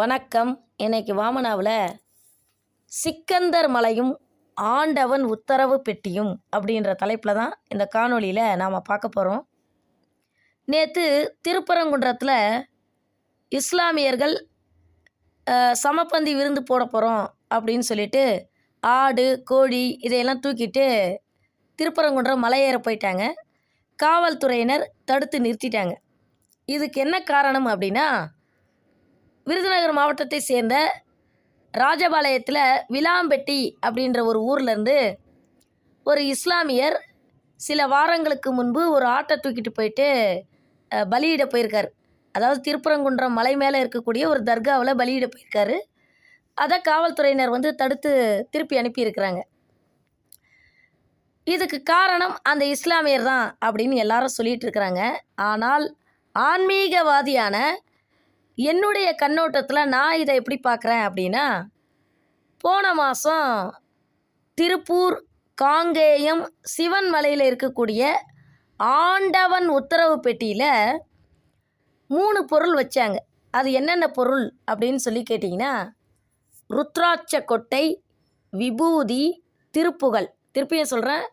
வணக்கம். இன்னைக்கு வாமனாவில் சிக்கந்தர் மலையும் ஆண்டவன் உத்தரவு பெட்டியும் அப்படின்ற தலைப்பில் தான் இந்த காணொளியில் நாம் பார்க்க போகிறோம் நேற்று திருப்பரங்குன்றத்தில் இஸ்லாமியர்கள் சமப்பந்தி விருந்து போட போகிறோம் அப்படின்னு சொல்லிட்டு ஆடு கோழி இதையெல்லாம் தூக்கிட்டு திருப்பரங்குன்றம் மலையேற போயிட்டாங்க. காவல்துறையினர் தடுத்து நிறுத்திட்டாங்க. இதுக்கு என்ன காரணம் அப்படின்னா விருதுநகர் மாவட்டத்தை சேர்ந்த ராஜபாளையத்தில் விலாம்பெட்டி அப்படின்ற ஒரு ஊர்லேருந்து ஒரு இஸ்லாமியர் சில வாரங்களுக்கு முன்பு ஒரு ஆட்டை தூக்கிட்டு போயிட்டு பலியிட போயிருக்கார். அதாவது திருப்பரங்குன்றம் மலை மேலே இருக்கக்கூடிய ஒரு தர்காவில் பலியிட போயிருக்காரு. அதை காவல்துறையினர் வந்து தடுத்து திருப்பி அனுப்பியிருக்கிறாங்க. இதுக்கு காரணம் அந்த இஸ்லாமியர் தான் அப்படின்னு எல்லாரும் சொல்லிட்டு இருக்கிறாங்க. ஆனால் ஆன்மீகவாதியான என்னுடைய கண்ணோட்டத்தில் நான் இதை எப்படி பார்க்குறேன் அப்படின்னா போன மாதம் திருப்பூர் காங்கேயம் சிவன் மலையில் இருக்கக்கூடிய ஆண்டவன் உத்தரவு பெட்டியில் மூணு பொருள் வச்சாங்க. அது என்னென்ன பொருள் அப்படின்னு சொல்லி கேட்டிங்கன்னா ருத்ராட்ச கொட்டை விபூதி திருப்புகள் திருப்பியும் சொல்கிறேன்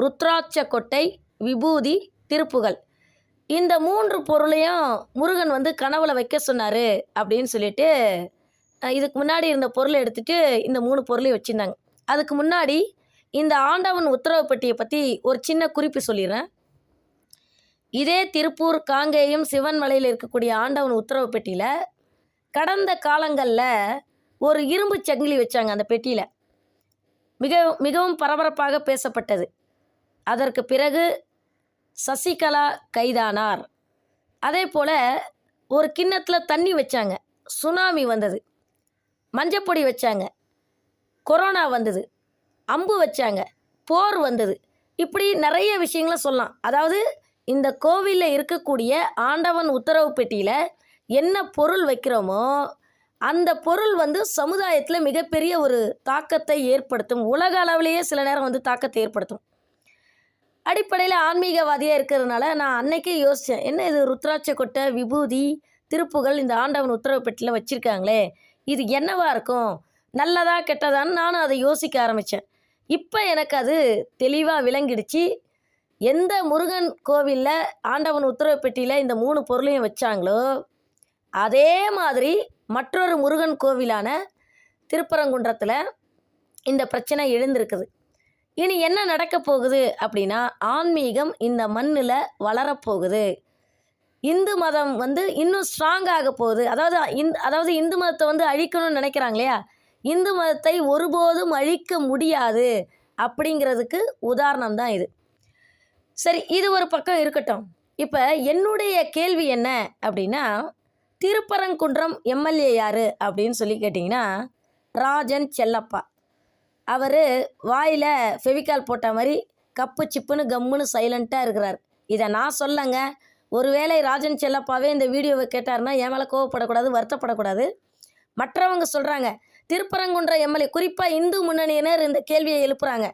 ருத்ராட்ச கொட்டை விபூதி திருப்புகள் இந்த மூன்று பொருளையும் முருகன் வந்து கனவுல வைக்க சொன்னார் அப்படின்னு சொல்லிட்டு இதுக்கு முன்னாடி இருந்த பொருளை எடுத்துட்டு இந்த மூணு பொருளையும் வச்சுருந்தாங்க. அதுக்கு முன்னாடி இந்த ஆண்டவன் உத்தரவு பெட்டியை பற்றி ஒரு சின்ன குறிப்பு சொல்லிடுறேன். இதே திருப்பூர் காங்கேயம் சிவன்மலையில் இருக்கக்கூடிய ஆண்டவன் உத்தரவு பெட்டியில் கடந்த காலங்களில் ஒரு இரும்பு சங்கிலி வச்சாங்க அந்த பெட்டியில். மிக மிகவும் பரபரப்பாக பேசப்பட்டது. அதற்கு பிறகு சசிகலா கைதானார். அதே போல் ஒரு கிண்ணத்தில் தண்ணி வச்சாங்க. சுனாமி வந்தது. மஞ்சப்பொடி வச்சாங்க. கொரோனா வந்தது. அம்பு வச்சாங்க. போர் வந்தது. இப்படி நிறைய விஷயங்களை சொல்லலாம். அதாவது இந்த கோவிலில் இருக்கக்கூடிய ஆண்டவன் உத்தரவு பெட்டியில் என்ன பொருள் வைக்கிறோமோ அந்த பொருள் வந்து சமுதாயத்தில் மிகப்பெரிய ஒரு தாக்கத்தை ஏற்படுத்தும். உலக அளவிலேயே சில நேரம் வந்து தாக்கத்தை ஏற்படுத்தும். அடிப்படையில் ஆன்மீகவாதியாக இருக்கிறதுனால நான் அன்னைக்கே யோசித்தேன் என்ன இது ருத்ராட்ச கொட்டை விபூதி திருப்புகள் இந்த ஆண்டவன் உத்தரவு பெட்டியில் வச்சுருக்காங்களே இது என்னவா இருக்கும்? நல்லதா கெட்டதான்னு நானும் அதை யோசிக்க ஆரம்பித்தேன் இப்போ எனக்கு அது தெளிவாக விளங்கிடுச்சு. எந்த முருகன் கோவிலில் ஆண்டவன் உத்தரவு பெட்டியில் இந்த மூணு பொருளையும் வச்சாங்களோ அதே மாதிரி மற்றொரு முருகன் கோவிலான திருப்பரங்குன்றத்தில் இந்த பிரச்சனை எழுந்திருக்குது. இனி என்ன நடக்க போகுது அப்படின்னா ஆன்மீகம் இந்த மண்ணில் வளரப்போகுது இந்து மதம் வந்து இன்னும் ஸ்ட்ராங் ஆக போகுது. அதாவது இந் அதாவது இந்து மதத்தை வந்து அழிக்கணும்னு நினைக்கிறாங்க இல்லையா? இந்து மதத்தை ஒருபோதும் அழிக்க முடியாது அப்படிங்கிறதுக்கு உதாரணம் தான் இது. சரி இது ஒரு பக்கம் இருக்கட்டும். இப்போ என்னுடைய கேள்வி என்ன அப்படின்னா திருப்பரங்குன்றம் எம்எல்ஏ யார் அப்படின்னு சொல்லி கேட்டிங்கன்னா ராஜன் செல்லப்பா. அவர் வாயில் ஃபெவிகால் போட்ட மாதிரி கப்பு சிப்புன்னு கம்முன்னு சைலண்ட்டாக இருக்கிறார். இதை நான் சொல்லங்க. ஒருவேளை ராஜன் செல்லப்பாவே இந்த வீடியோவை கேட்டாருன்னா என் மேலே கோவப்படக்கூடாது வருத்தப்படக்கூடாது. மற்றவங்க சொல்கிறாங்க திருப்பரங்குன்ற எம்எல்ஏ குறிப்பாக இந்து முன்னணியினர் இந்த கேள்வியை எழுப்புறாங்க.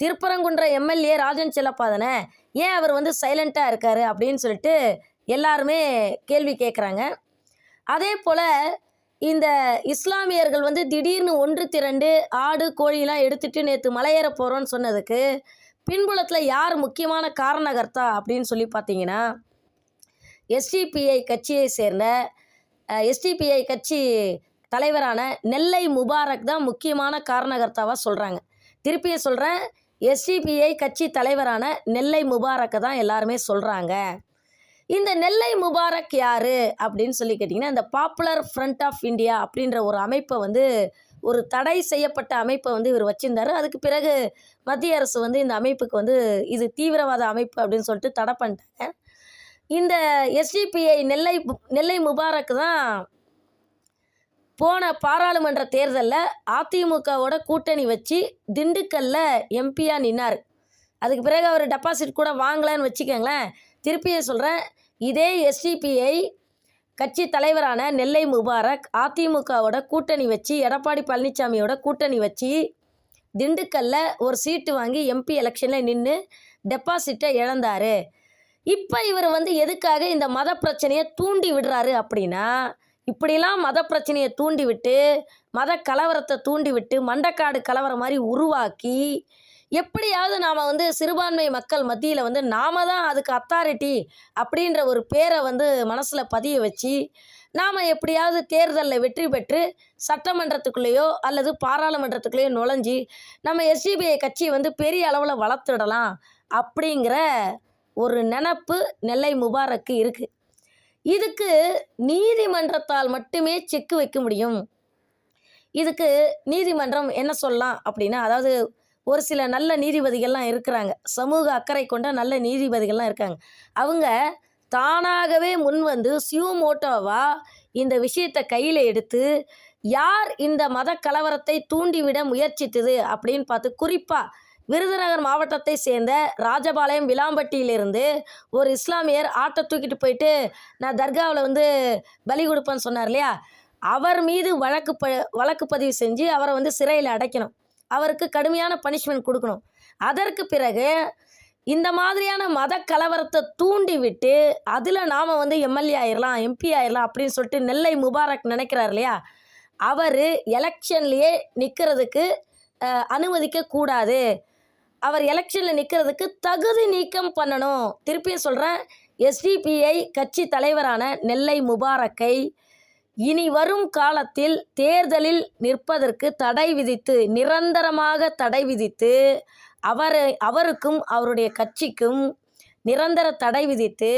திருப்பரங்குன்ற எம்எல்ஏ ராஜன் செல்லப்பா தானே? ஏன் அவர் வந்து சைலண்ட்டாக இருக்கார்? அப்படின்னு சொல்லிட்டு எல்லாருமே கேள்வி கேட்குறாங்க அதே போல் இந்த இஸ்லாமியர்கள் வந்து திடீர்னு ஒன்று திரண்டு ஆடு கோழிலாம் எடுத்துட்டு நேற்று மலையேற போகிறோன்னு சொன்னதுக்கு பின்புலத்தில் யார் முக்கியமான காரணகர்த்தா அப்படின்னு சொல்லி பார்த்தீங்கன்னா எஸ்டிபிஐ கட்சியை சேர்ந்த எஸ்டிபிஐ கட்சி தலைவரான நெல்லை முபாரக் தான் முக்கியமான காரணகர்த்தாவாக சொல்கிறாங்க திருப்பியும் சொல்கிறேன் எஸ்டிபிஐ கட்சி தலைவரான நெல்லை முபாரக்கை தான் எல்லாருமே சொல்கிறாங்க இந்த நெல்லை முபாரக் யார்? அப்படின்னு சொல்லி கேட்டிங்கன்னா இந்த பாப்புலர் ஃப்ரண்ட் ஆஃப் இந்தியா அப்படின்ற ஒரு அமைப்பை வந்து ஒரு தடை செய்யப்பட்ட அமைப்பை வந்து இவர் வச்சிருந்தாரு. அதுக்கு பிறகு மத்திய அரசு வந்து இந்த அமைப்புக்கு வந்து இது தீவிரவாத அமைப்பு அப்படின்னு சொல்லிட்டு தடை பண்ணிட்டாங்க. இந்த எஸ்டிபிஐ நெல்லை நெல்லை முபாரக் தான் போன பாராளுமன்ற தேர்தலில் அதிமுகவோட கூட்டணி வச்சு திண்டுக்கல்ல எம்பியாக நின்னார். அதுக்கு பிறகு அவர் டெபாசிட் கூட வாங்கலைன்னு வச்சுக்கோங்களேன். திருப்பியும் சொல்கிறேன் இதே எஸ்டிபிஐ கட்சி தலைவரான நெல்லை முபாரக் அதிமுகவோட கூட்டணி வச்சு எடப்பாடி பழனிசாமியோட கூட்டணி வச்சு திண்டுக்கல்ல ஒரு சீட்டு வாங்கி எம்பி எலெக்ஷனில் நின்று டெபாசிட்டை இழந்தார். இப்போ இவர் வந்து எதுக்காக இந்த மத பிரச்சனையை தூண்டி விடுறாரு அப்படின்னா இப்படிலாம் மத பிரச்சனையை தூண்டிவிட்டு மத கலவரத்தை தூண்டிவிட்டு மண்டக்காடு கலவரம் மாதிரி உருவாக்கி எப்படியாவது நாம் வந்து சிறுபான்மை மக்கள் மத்தியில் வந்து நாம தான் அதுக்கு அத்தாரிட்டி அப்படின்ற ஒரு பேரை வந்து மனசில் பதிய வச்சு நாம் எப்படியாவது தேர்தலில் வெற்றி பெற்று சட்டமன்றத்துக்குள்ளேயோ அல்லது பாராளுமன்றத்துக்குள்ளேயோ நுழைஞ்சி நம்ம எஸ்டிபிஐ கட்சியை வந்து பெரிய அளவில் வளர்த்துடலாம் அப்படிங்கிற ஒரு நினப்பு நெல்லை முபாரக்கு இருக்குது இதுக்கு நீதிமன்றத்தால் மட்டுமே செக்கு வைக்க முடியும். இதுக்கு நீதிமன்றம் என்ன சொல்லலாம் அப்படின்னா அதாவது ஒரு சில நல்ல நீதிபதிகள்லாம் இருக்கிறாங்க. சமூக அக்கறை கொண்ட நல்ல நீதிபதிகள்லாம் இருக்காங்க. அவங்க தானாகவே முன் வந்து சியூமோட்டோவா இந்த விஷயத்தை கையில் எடுத்து யார் இந்த மத கலவரத்தை தூண்டிவிட முயற்சித்தது? அப்படின்னு பார்த்து குறிப்பாக விருதுநகர் மாவட்டத்தை சேர்ந்த ராஜபாளையம் விளாம்பட்டியிலிருந்து ஒரு இஸ்லாமியர் ஆட்டை தூக்கிட்டு போயிட்டு நான் தர்காவில் வந்து பலி கொடுப்பேன்னு சொன்னார் இல்லையா? அவர் மீது வழக்கு ப வழக்கு பதிவு செஞ்சு அவரை வந்து சிறையில் அடைக்கணும். அவருக்கு கடுமையான பனிஷ்மெண்ட் கொடுக்கணும். அதற்கு பிறகு இந்த மாதிரியான மத கலவரத்தை தூண்டி விட்டு அதில் நாம் வந்து எம்எல்ஏ ஆயிடலாம் எம்பி ஆயிடலாம் அப்படின்னு சொல்லிட்டு நெல்லை முபாரக் நினைக்கிறார் இல்லையா? அவர் எலெக்ஷன்லேயே நிற்கிறதுக்கு அனுமதிக்கக்கூடாது அவர் எலெக்ஷனில் நிற்கிறதுக்கு தகுதி நீக்கம் பண்ணணும். திருப்பியும் சொல்கிறேன் எஸ்டிபிஐ கட்சி தலைவரான நெல்லை முபாரக்கை இனி வரும் காலத்தில் தேர்தலில் நிற்பதற்கு தடை விதித்து நிரந்தரமாக தடை விதித்து அவர் அவருக்கும் அவருடைய கட்சிக்கும் நிரந்தர தடை விதித்து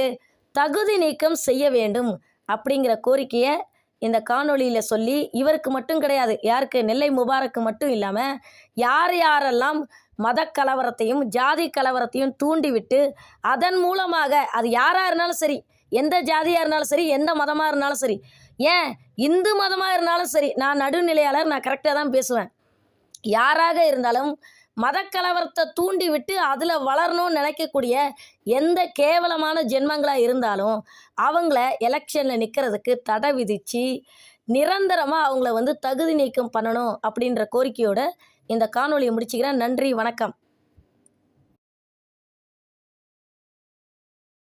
தகுதி நீக்கம் செய்ய வேண்டும் அப்படிங்கிற கோரிக்கையை இந்த காணொளியில் சொல்லி இவருக்கு மட்டும் கிடையாது யாருக்கு? நெல்லை முபாரக்கு மட்டும் இல்லாமல் யார் யாரெல்லாம் மத கலவரத்தையும் ஜாதி கலவரத்தையும் தூண்டிவிட்டு அதன் மூலமாக அது யாராக இருந்தாலும் சரி எந்த ஜாதியாக இருந்தாலும் சரி எந்த மதமாக இருந்தாலும் சரி. ஏன்? இந்து மதமாக இருந்தாலும் சரி நான் நடுநிலையாளர் நான் கரெக்டாக தான் பேசுவேன். யாராக இருந்தாலும் மதக்கலவரத்தை தூண்டிவிட்டு தூண்டி விட்டு அதில் வளரணும்னு நினைக்கக்கூடிய எந்த கேவலமான ஜென்மங்களாக இருந்தாலும் அவங்கள எலெக்ஷனில் நிற்கிறதுக்கு தடை விதித்து நிரந்தரமாக அவங்கள வந்து தகுதி நீக்கம் பண்ணணும் அப்படின்ற கோரிக்கையோட இந்த காணொலியை முடிச்சுக்கிறேன். நன்றி வணக்கம்.